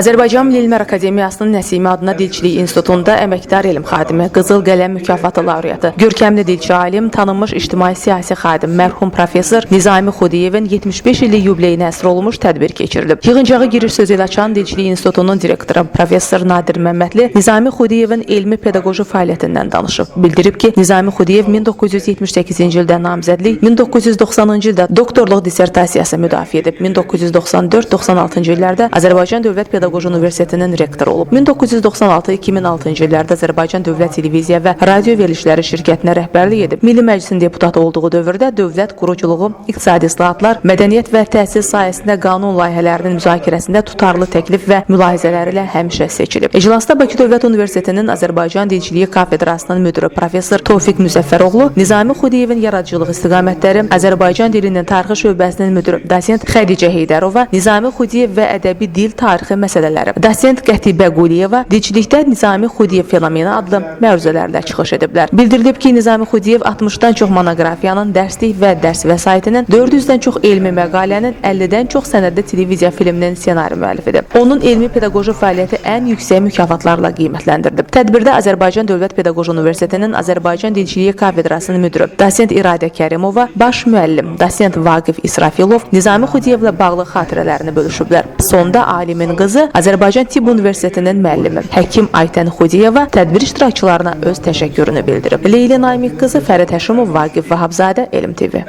Azərbaycan Milli Elmlər Akademiyasının Nəsimi adına Dilçilik İnstitutunda əməkdar elm xadimi, Qızıl Qələm mükafatı laureatı, görkəmli dilçi alim, tanınmış ictimai-siyasi xadim mərhum professor Nizami Xudiyevin 75 illik yubileyinə əsr olmuş tədbir keçirilib. Yığıncağa giriş sözü ilə açan Dilçilik İnstitutunun direktoru professor Nadir Məmmədli Nizami Xudiyevin elmi pedaqoji fəaliyyətindən danışıb. Bildirib ki, Nizami Xudiyev 1978-ci ildə namizədlik, 1990-cı ildə doktorluq dissertasiyası müdafiə edib, 1994-96-cı illərdə Azərbaycan Dövlət Pedaqoji Universitetinin rektoru olub. 1996-2006-cı illərdə Azərbaycan Dövlət Televiziya və Radio Verilişləri şirkətinə rəhbərlik edib. Milli Məclisin deputatı olduğu dövrdə dövlət quruculuğu, iqtisadi islahatlar, mədəniyyət və təhsil sahəsində qanun layihələrinin müzakirəsində tutarlı təklif və mülahizələri ilə həmişə seçilib. İclasda Bakı Dövlət Universitetinin Azərbaycan Dilçiliyi kafedrasının müdiri professor Tofiq Müzəffəroğlu, Nizami Xudiyevin yaradıcılıq istiqamətləri, Azərbaycan dilinin tarixi şöbəsinin müdiri dosent Xədicə Heydərova, Nizami Xudiyev və ədəbi dil tarixi məsələləri, dosent Qətibə Quliyeva dilçilikdə Nizami Xudiyev fenomeni adlı məruzələrlə çıxış ediblər. Bildirilib ki, Nizami Xudiyev 60-dan çox monoqrafiyanın, dərslik və dərs vəsaitinin, 400-dən çox elmi məqalənin, 50-dən çox sənədli televiziya filminin ssenari müəllifidir. Onun elmi pedaqoji fəaliyyəti ən yüksək mükafatlarla qiymətləndirilib. Tədbirdə Azərbaycan Dövlət Pedaqoji Universitetinin Azərbaycan Dilçiliyi kafedrasının müdiri dosent İradə Kərimova, baş müəllim dosent Vaqif İsrafilov Nizami Xudiyevlə bağlı xatirələrini bölüşüblər. Sonda alimin qızı Azərbaycan Tibb Universitetinin müəllimi həkim Aytən Xudiyeva tədbir iştirakçılarına öz təşəkkürünü bildirib. Leyli Namiq qızı Fərid Həşimov, Vaqif Vahabzadə, Elm TV.